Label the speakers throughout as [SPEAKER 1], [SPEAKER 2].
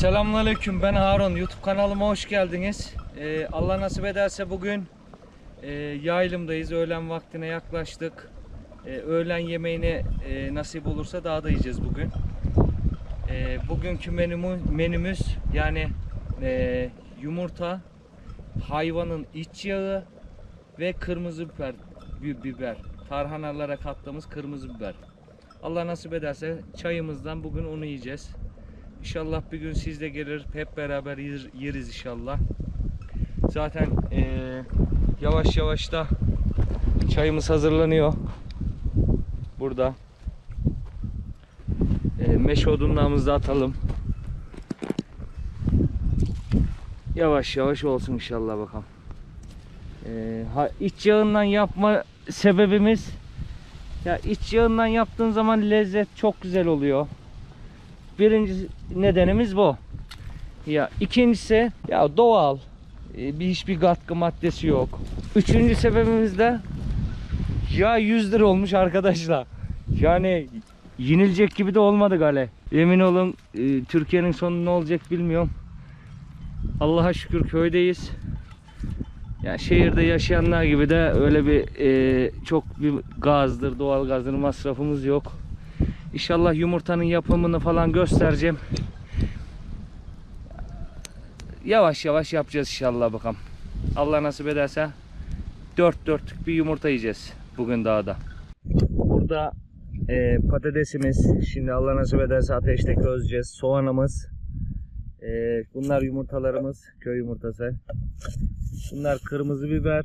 [SPEAKER 1] Selamünaleyküm ben Harun YouTube kanalıma hoş geldiniz. Ee, Allah nasip ederse bugün e, yaylımdayız öğlen vaktine yaklaştık. Ee, öğlen yemeğini e, nasip olursa daha da yiyeceğiz bugün. Ee, bugünkü menümü, menümüz yani e, yumurta, hayvanın iç yağı ve kırmızı biber, bi- biber. Tarhanalara kattığımız kırmızı biber. Allah nasip ederse çayımızdan bugün onu yiyeceğiz. İnşallah bir gün siz de gelir hep beraber yer- yeriz inşallah. Zaten eee, yavaş yavaş da çayımız hazırlanıyor. Burada. Eee meşe odunlarımızı atalım. Yavaş yavaş olsun inşallah bakalım. Eee, ha, iç yağından yapma sebebimiz ya iç yağından yaptığın zaman lezzet çok güzel oluyor. Birinci nedenimiz bu. Ya ikincisi ya doğal. E, Bir hiçbir katkı maddesi yok. Üçüncü sebebimiz de ya 100 lira olmuş arkadaşlar. Yani yenilecek gibi de olmadı gale. Emin olun e, Türkiye'nin sonu ne olacak bilmiyorum. Allah'a şükür köydeyiz. Ya şehirde yaşayanlar gibi de öyle bir e, çok bir gazdır, doğal gazdır masrafımız yok. İnşallah yumurtanın yapımını falan göstereceğim. Yavaş yavaş yapacağız inşallah bakalım. Allah nasip ederse dört dörtlük bir yumurta yiyeceğiz bugün dağda. Burada e, patatesimiz şimdi Allah nasip ederse ateşte közeceğiz. Soğanımız. E, bunlar yumurtalarımız. Köy yumurtası. Bunlar kırmızı biber.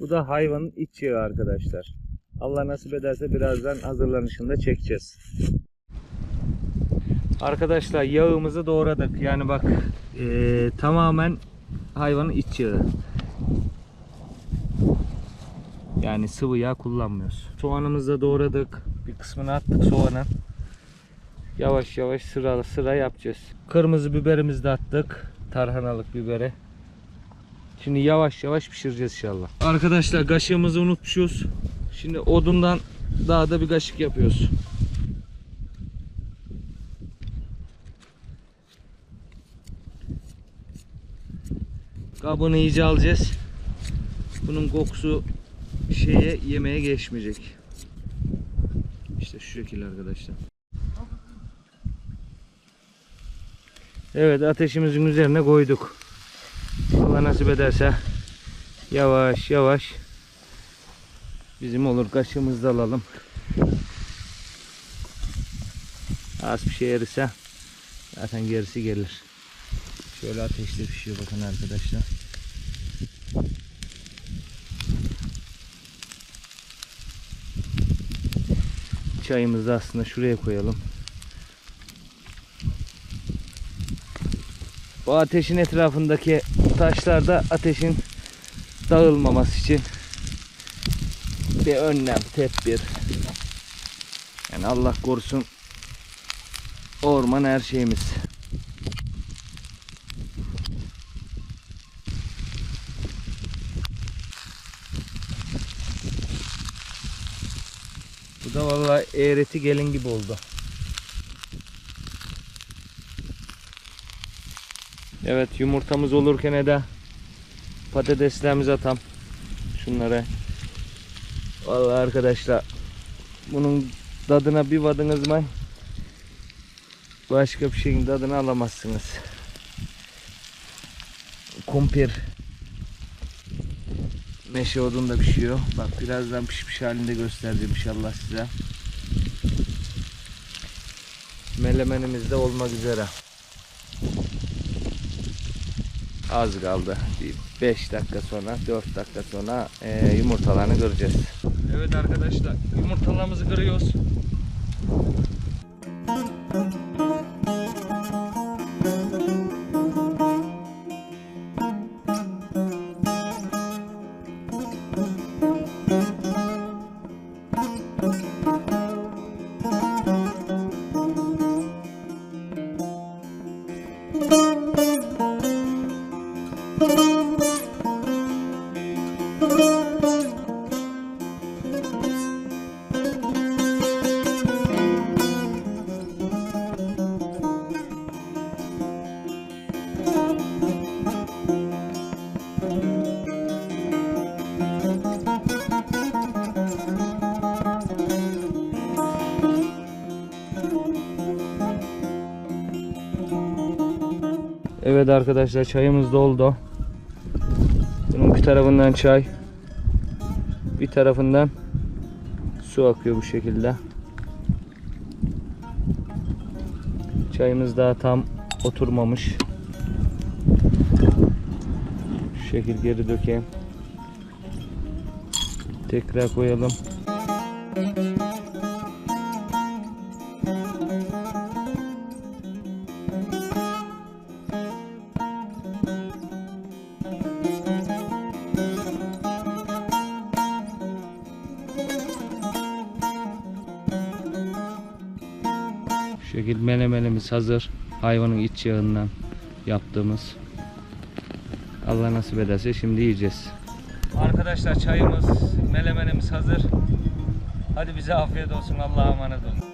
[SPEAKER 1] Bu da hayvanın iç yağı arkadaşlar. Allah nasip ederse birazdan hazırlanışını da çekeceğiz. Arkadaşlar yağımızı doğradık. Yani bak eee, tamamen hayvanın iç yağı. Yani sıvı yağ kullanmıyoruz. Soğanımızı da doğradık. Bir kısmını attık soğanın. Yavaş yavaş sıra sıra yapacağız. Kırmızı biberimizi de attık. Tarhanalık biberi. Şimdi yavaş yavaş pişireceğiz inşallah. Arkadaşlar kaşığımızı unutmuşuz. Şimdi odundan daha da bir kaşık yapıyoruz. Kabını iyice alacağız. Bunun kokusu şeye yemeğe geçmeyecek. İşte şu şekilde arkadaşlar. Evet ateşimizin üzerine koyduk. Allah nasip ederse yavaş yavaş bizim olur kaşığımızı da alalım. Az bir şey erirse zaten gerisi gelir. Şöyle ateşte pişiyor bakın arkadaşlar. Çayımızı da aslında şuraya koyalım. Bu ateşin etrafındaki taşlarda ateşin dağılmaması için bir önlem, tedbir. Yani Allah korusun orman her şeyimiz. Bu da vallahi eğreti gelin gibi oldu. Evet yumurtamız olurken de patateslerimizi atam. Şunlara. Vallahi arkadaşlar bunun tadına bir vadınız mı başka bir şeyin tadını alamazsınız. Kumpir meşe odunda pişiyor. Bak birazdan pişmiş halinde göstereceğim inşallah size. Melemenimiz de olmak üzere. Az kaldı. 5 dakika sonra, 4 dakika sonra eee, yumurtalarını kıracağız. Evet arkadaşlar, yumurtalarımızı kırıyoruz. Evet arkadaşlar çayımız doldu. Bunun bir tarafından çay. Bir tarafından su akıyor bu şekilde. Çayımız daha tam oturmamış. Şu şekil geri dökeyim. Tekrar koyalım. Şu şekil menemenimiz hazır. Hayvanın iç yağından yaptığımız. Allah nasip ederse şimdi yiyeceğiz. Arkadaşlar çayımız, melemenimiz hazır. Hadi bize afiyet olsun. Allah'a emanet olun.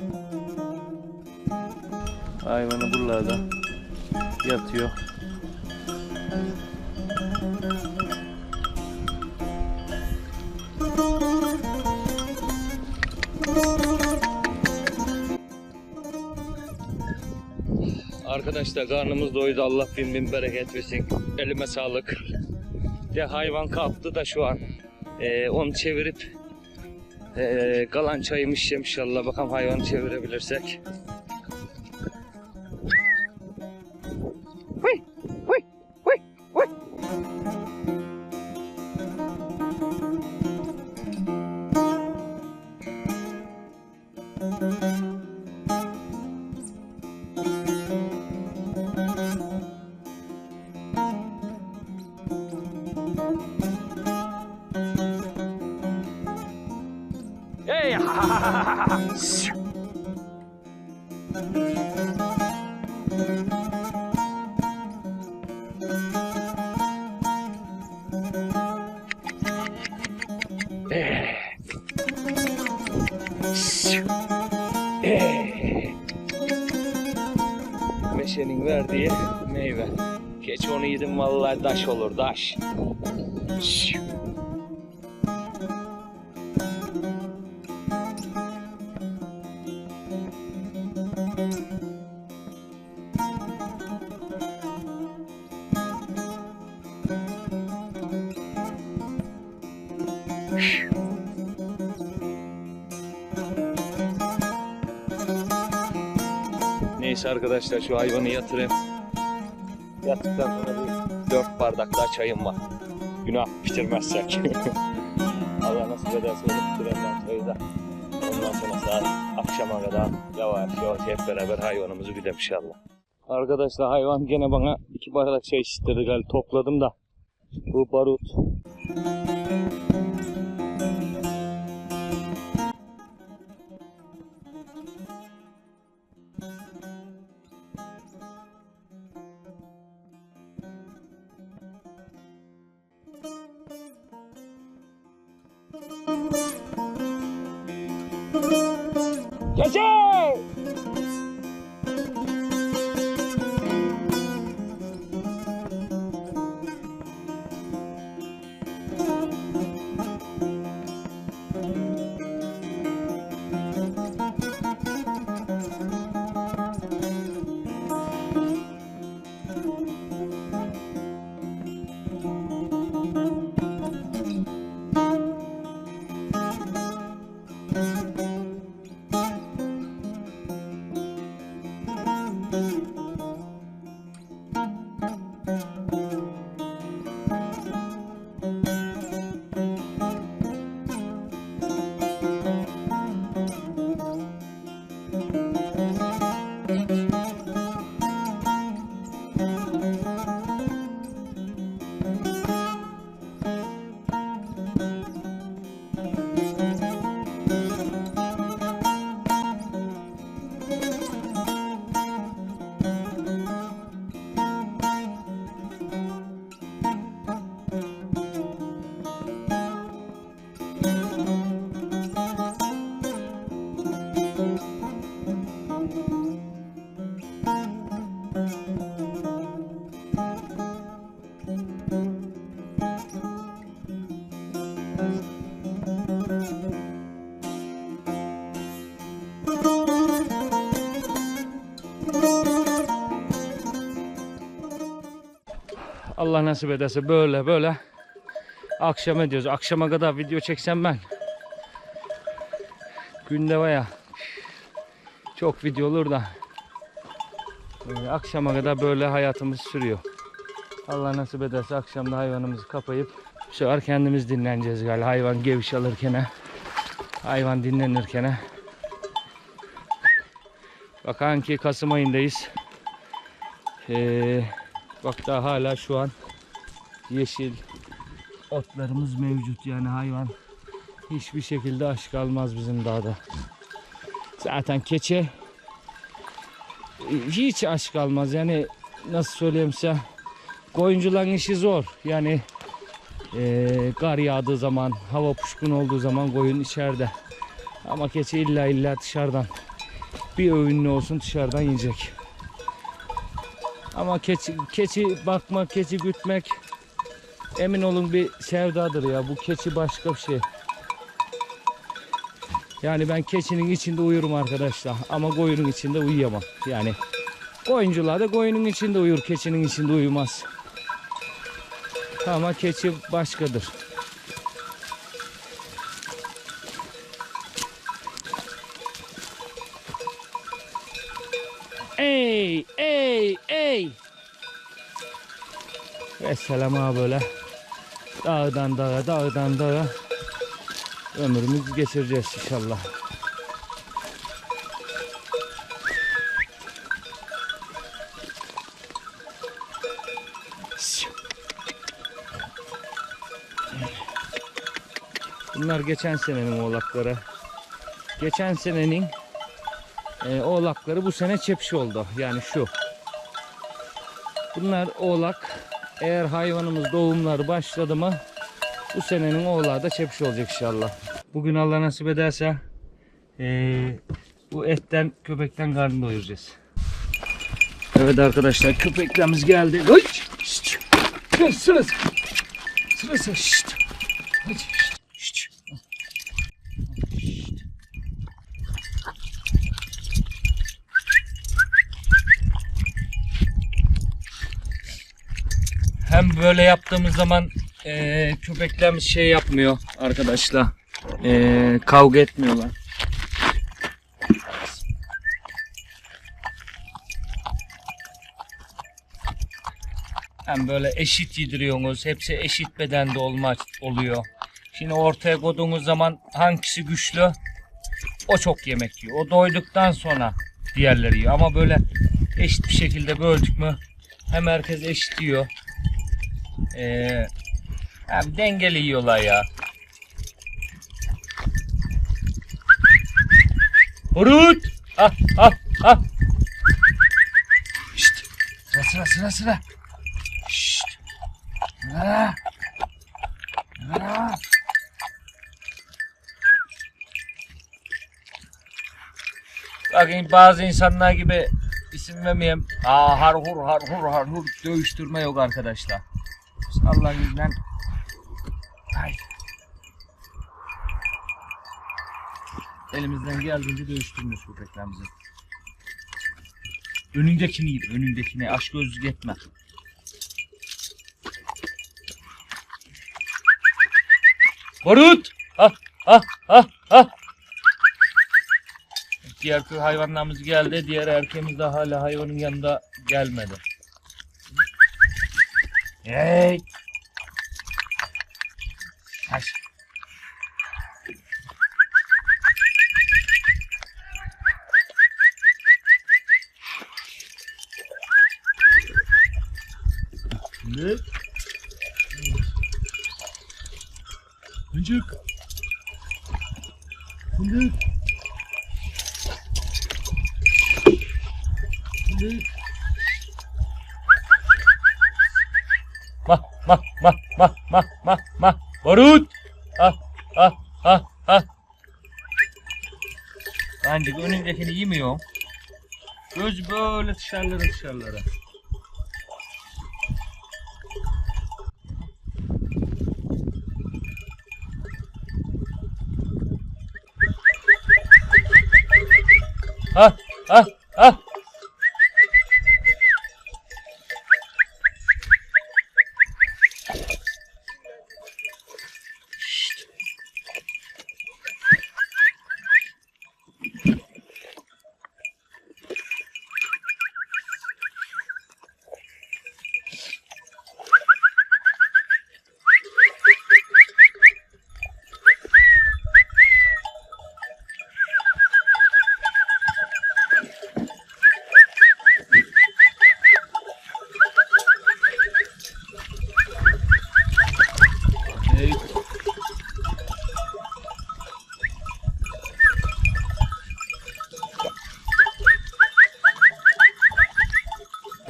[SPEAKER 1] Hayvanı buralarda yatıyor. Arkadaşlar karnımız doydu. Allah bin bin bereket versin. Elime sağlık. De hayvan kalktı da şu an. Ee, onu çevirip ee, kalan çayımı içeceğim inşallah. Bakalım hayvanı çevirebilirsek. Hey! Meşenin verdiği meyve. Geç onu yedim vallahi daş olur daş. Neyse arkadaşlar şu hayvanı yatırayım. Yattıktan sonra bir dört bardak daha çayım var. Günah bitirmezsek. Allah nasip ederse bitiremem çayı da. Ondan sonra saat akşama kadar yavaş yavaş hep beraber hayvanımızı güdelim inşallah. Arkadaşlar hayvan gene bana iki bardak çay içtirdi galiba topladım da. Bu barut. 谢谢。Allah nasip ederse böyle böyle akşam ediyoruz. Akşama kadar video çeksem ben. Günde baya çok video olur da e, akşama kadar böyle hayatımız sürüyor. Allah nasip ederse akşamda hayvanımızı kapayıp bu sefer kendimiz dinleneceğiz galiba. Hayvan geviş alırken, hayvan dinlenirken. Bakan ki Kasım ayındayız. Ee, bak daha hala şu an yeşil otlarımız mevcut. Yani hayvan hiçbir şekilde aç kalmaz bizim dağda. Zaten keçe e, hiç aç kalmaz. Yani nasıl söyleyeyim size koyuncuların işi zor. Yani eee kar yağdığı zaman, hava puşkun olduğu zaman koyun içeride. Ama keçi illa illa dışarıdan bir öğünlü olsun dışarıdan yiyecek. Ama keçi, keçi bakmak, keçi gütmek emin olun bir sevdadır ya. Bu keçi başka bir şey. Yani ben keçinin içinde uyurum arkadaşlar. Ama koyunun içinde uyuyamam. Yani koyuncular da koyunun içinde uyur, keçinin içinde uyumaz. Ama keçi başkadır. Ey, ey, ey. Ve selam böyle. Dağdan dağa, dağdan dağa. Ömrümüzü geçireceğiz inşallah. Bunlar geçen senenin oğlakları. Geçen senenin e, oğlakları bu sene çepşi oldu. Yani şu. Bunlar oğlak. Eğer hayvanımız doğumları başladı mı bu senenin oğlağı da çepşi olacak inşallah. Bugün Allah nasip ederse e, bu etten köpekten karnını doyuracağız. Evet arkadaşlar köpeklerimiz geldi. Oy! Şşt! Sıra sıra sıra sıra şşt! Hadi şşt! Şşt! Şşt! Hem böyle yaptığımız zaman eee köpeklerimiz şey yapmıyor arkadaşlar. Eee, kavga etmiyorlar. Hem böyle eşit yediriyorsunuz. Hepsi eşit bedende olma oluyor. Şimdi ortaya koyduğunuz zaman hangisi güçlü o çok yemek yiyor. O doyduktan sonra diğerleri yiyor. Ama böyle eşit bir şekilde böldük mü hem herkes eşit yiyor. Hem dengeli yiyorlar ya. Hurut! Ah ah ah! Şşt! Sıra sıra sıra sıra! Şşt! Ah! Ah! Bakın bazı insanlar gibi isim vermeyeyim. Aa harhur harhur harhur dövüştürme yok arkadaşlar. Biz Allah'ın izniyle Ay. Elimizden geldiğince dövüştürmüyoruz köpeklerimizi. Önündekini yiyip önündekini aç gözlük etme. Barut! Ah ah ah ah! Diğer hayvanlarımız geldi. Diğer erkeğimiz de hala hayvanın yanında gelmedi. Hey! Kaç.
[SPEAKER 2] Ne? Fındık. Fındık. Fındık.
[SPEAKER 1] Mah mah mah mah mah mah. Barut! Ah ah ah ah. Bence önündekini yemiyor. Göz böyle dışarılara dışarılara. Ah ah ah.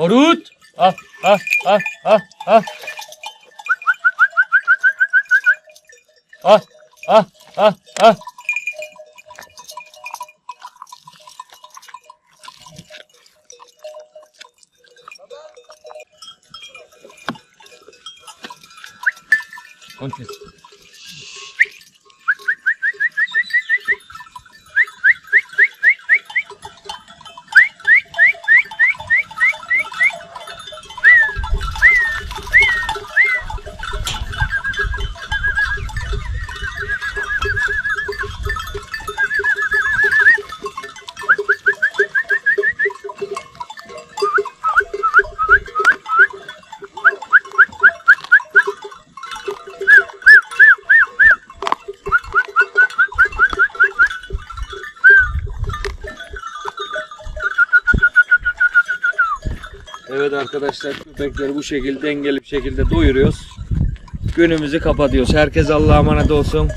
[SPEAKER 1] Barut. Ah ah ah ah ah. Ah ah ah ah. Evet arkadaşlar köpekleri bu şekilde dengeli bir şekilde doyuruyoruz. Günümüzü kapatıyoruz. Herkes Allah'a emanet olsun.